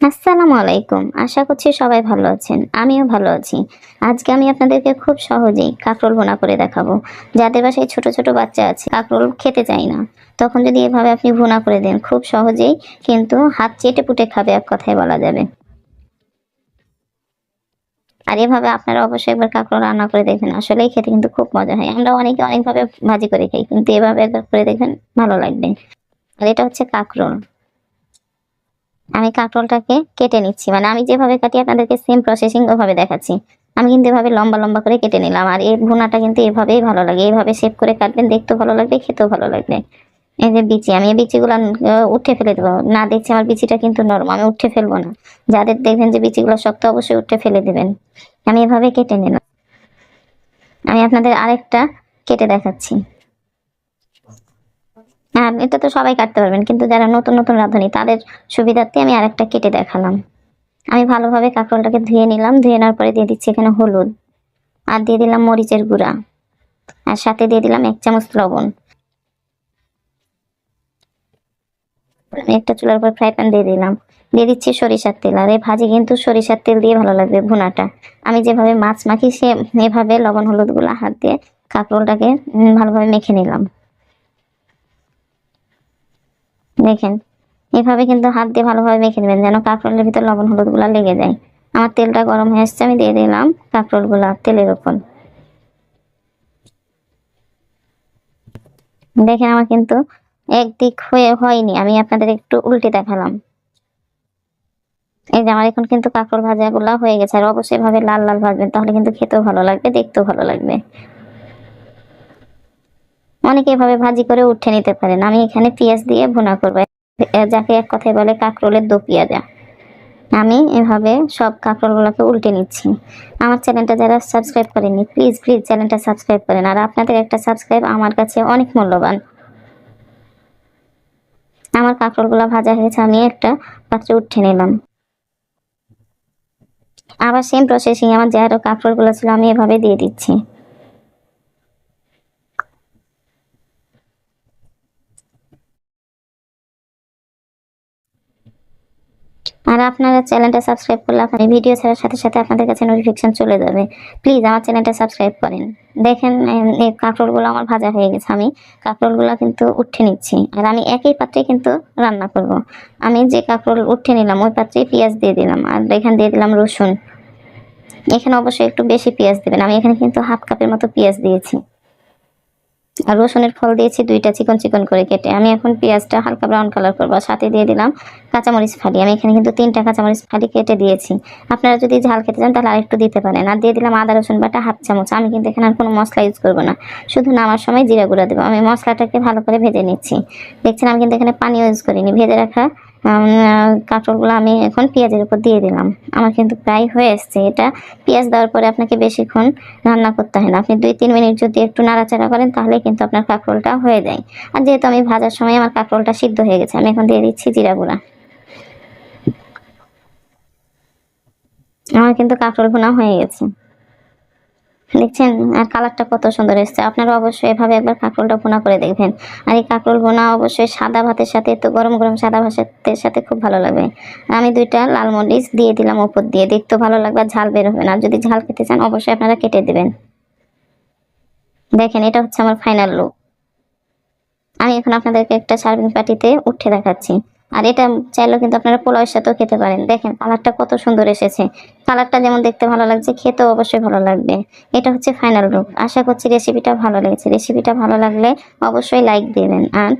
আসসালামু আলাইকুম। আশা করছি সবাই ভালো আছেন। আমিও ভালো আছি। আজকে আমি আপনাদেরকে খুব সহজেই কাঁকরোল ভোনা করে দেখাবো। যাদের বাসায় ছোট ছোট বাচ্চা আছে, কাঁকরোল খেতে চায় না। তখন যদি এভাবে আপনি ভুনা করে দেন, খুব সহজেই কিন্তু হাত চেটে পুটে খাবে, এক কথায় বলা যাবে। আর এভাবে আপনারা অবশ্যই একবার কাঁকরোল রান্না করে দেখবেন। আসলেই খেতে কিন্তু খুব মজা হয়। আমরা অনেকে অনেকভাবে ভাজি করে খাই, কিন্তু এভাবে একবার করে দেখবেন ভালো লাগবে। আর এটা হচ্ছে কাঁকরোল। আমি কাঁকরোলটাকে কেটে নিচ্ছি। মানে আমি যেভাবে কাটি, আপনাদেরকে সেম প্রসেসিং ওভাবে দেখাচ্ছি। আমি কিন্তু এভাবে লম্বা লম্বা করে কেটে নিলাম। আর এই ভুনাটা কিন্তু এভাবেই ভালো লাগে। এইভাবে শেপ করে কাটবেন, দেখতেও ভালো লাগবে, খেতেও ভালো লাগবে। এই যে বিচি, আমি এই বিচিগুলো উঠে ফেলে দেবো। না দেখছি আমার বিচিটা কিন্তু নরম, আমি উঠে ফেলব না। যাদের দেখবেন যে বিচিগুলো শক্ত, অবশ্যই উঠে ফেলে দেবেন। আমি এভাবে কেটে নিলাম। আমি আপনাদের আরেকটা কেটে দেখাচ্ছি। হ্যাঁ এটা তো সবাই কাটতে পারবেন, কিন্তু যারা নতুন নতুন রাঁধুনি, তাদের সুবিধার্থে আমি আরেকটা কেটে দেখালাম। আমি ভালোভাবে কাঁকরোলটাকে ধুয়ে নিলাম, ধুয়ে নেওয়ার পরে দিয়ে দিচ্ছি এখানে হলুদ, আর দিয়ে দিলাম মরিচের গুঁড়া, আর সাথে দিয়ে দিলাম এক চামচ লবণ। আমি একটা চুলার উপর ফ্রাই প্যান দিয়ে দিলাম। দিয়ে দিচ্ছি সরিষার তেল, আর এই ভাজি কিন্তু সরিষার তেল দিয়ে ভালো লাগবে ভুনাটা। আমি যেভাবে মাছ মাখি সে এভাবে লবণ হলুদগুলা হাত দিয়ে কাঁকরোলটাকে ভালোভাবে মেখে নিলাম। দেখেন, এভাবে কিন্তু হাত দিয়ে ভালোভাবে মেখে নেবেন যেন কাঁকরোলের ভিতর লবণ হলুদগুলা লেগে যায়। আমার তেলটা গরম হয়ে এসছে আমি দিয়ে দিলাম কাঁকরোলগুলা তেলের উপর। দেখেন, আমার কিন্তু একদিক হয়ে হয়নি, আমি আপনাদের একটু উল্টে দেখালাম। এই যে আমার এখন কিন্তু কাঁকরোল ভাজা গুলা হয়ে গেছে, আর অবশ্যই ভাবে লাল লাল ভাজবেন, তাহলে কিন্তু খেতেও ভালো লাগবে, দেখতেও ভালো লাগবে। অনেকে এভাবে ভাজি করে উঠে নিতে পারেন। আমি এখানে পেঁয়াজ দিয়ে ভুনা করব। যাকে এক কথায় বলে কাঁকরোলের দো পেঁয়াজা। আমি এভাবে সব কাঁকরোলগুলোকে উল্টে নিচ্ছি। আমার চ্যানেলটা যারা সাবস্ক্রাইব করেনি প্লিজ প্লিজ চ্যানেলটা সাবস্ক্রাইব করেন। আর আপনাদের একটা সাবস্ক্রাইব আমার কাছে অনেক মূল্যবান। আমার কাঁকরোলগুলো ভাজা হয়েছে, আমি একটা পাত্রে উঠে নিলাম। আবার সেম প্রসেসিং আমার যে আরও কাঁকরোলগুলো ছিল, আমি এভাবে দিয়ে দিচ্ছি। আর আপনারা চ্যানেলটা সাবস্ক্রাইব করলে আপনার ভিডিও ছাড়ার সাথে সাথে আপনাদের কাছে নোটিফিকেশন চলে যাবে। প্লিজ আমার চ্যানেলটা সাবস্ক্রাইব করেন। দেখেন এই- কাঁকরোলগুলো আমার ভাজা হয়ে গেছে। আমি কাঁকরোলগুলো কিন্তু উঠে নিচ্ছি। আর আমি একই পাত্রে কিন্তু রান্না করব। আমি যে কাঁকরোল উঠে নিলাম, ওই পাত্রে পেঁয়াজ দিয়ে দিলাম। আর এখানে দিয়ে দিলাম রসুন। এখানে অবশ্যই একটু বেশি পেঁয়াজ দেবেন। আমি এখানে কিন্তু হাফ কাপের মতো পেঁয়াজ দিয়েছি। আর রসুনের ফল দিয়েছি দুইটা চিকন চিকন করে কেটে। আমি এখন পেঁয়াজটা হালকা ব্রাউন কালার করব। সাথে দিয়ে দিলাম কাঁচামরিচ ফালি। আমি এখানে কিন্তু তিনটা কাঁচামরিচ ফালি কেটে দিয়েছি। আপনারা যদি ঝাল খেতে চান তাহলে আরেকটু দিতে পারেন। আর দিয়ে দিলাম আদা, রসুন বাটা, হাফ চামচ। আমি কিন্তু এখানে আর কোনো মশলা ইউজ করব না। শুধু নামার সময় জিরা গুঁড়া দেবো। আমি মশলাটাকে ভালো করে ভেজে নিচ্ছি। দেখছেন আমি কিন্তু এখানে পানিও ইউজ করিনি। ভেজে রাখা কাঁকড়গুলো আমি এখন পেঁয়াজের উপর দিয়ে দিলাম। আমার কিন্তু প্রায় হয়ে এসছে। এটা পেঁয়াজ দেওয়ার পরে আপনাকে বেশিক্ষণ রান্না করতে হয় না। আপনি দুই, তিন মিনিট যদি একটু নাড়াচাড়া করেন, তাহলে কিন্তু আপনার কাঁকরোলটা হয়ে যায়। আর যেহেতু আমি ভাজার সময় আমার কাঁকরোলটা সিদ্ধ হয়ে গেছে, আমি এখন দিয়ে দিচ্ছি জিরা গুঁড়া। আমার কিন্তু কাঁকরোল ভুনা হয়ে গেছে। দেখছেন? আর কালারটা কত সুন্দর এসছে। আপনারা অবশ্যই এভাবে একবার কাঁকরোলটা ভুনা করে দেখবেন। আর এই কাঁকরোল ভুনা অবশ্যই সাদা ভাতের সাথে, তো গরম গরম সাদা ভাতের সাথে খুব ভালো লাগবে। আমি দুইটা লাল মরিচ দিয়ে দিলাম উপর দিয়ে। দেখতেও ভালো লাগবে ঝাল বের হবে না। যদি ঝাল খেতে চান, অবশ্যই আপনারা কেটে দেবেন। দেখেন, এটা হচ্ছে আমার ফাইনাল লুক আমি এখন আপনাদেরকে একটা সার্ভিং পার্টিতে উঠে দেখাচ্ছি। আর এটা চাইলেও কিন্তু আপনারা পোলাওয়ের সাথেও খেতে পারেন। দেখেন কালারটা কত সুন্দর এসেছে। কালারটা যেমন দেখতে ভালো লাগছে, খেতেও অবশ্যই ভালো লাগবে। এটা হচ্ছে ফাইনাল লুক আশা করছি রেসিপিটা ভালো লেগেছে। রেসিপিটা ভালো লাগলে অবশ্যই লাইক দেবেন। আর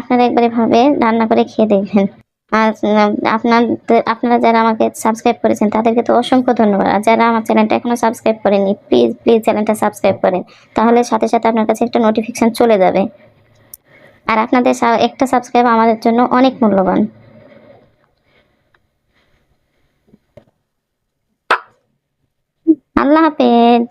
আপনারা একবার এভাবে রান্না করে খেয়ে দেখবেন। আর আপনাদের, আপনারা যারা আমাকে সাবস্ক্রাইব করেছেন, তাদেরকে তো অসংখ্য ধন্যবাদ। আর যারা আমার চ্যানেলটা এখনও সাবস্ক্রাইব করেনি প্লিজ প্লিজ চ্যানেলটা সাবস্ক্রাইব করেন। তাহলে সাথে সাথে আপনার কাছে একটা নোটিফিকেশন চলে যাবে। আর আপনাদের একটা সাবস্ক্রাইব আমাদের জন্য অনেক মূল্যবান। আল্লাহ হাফেজ।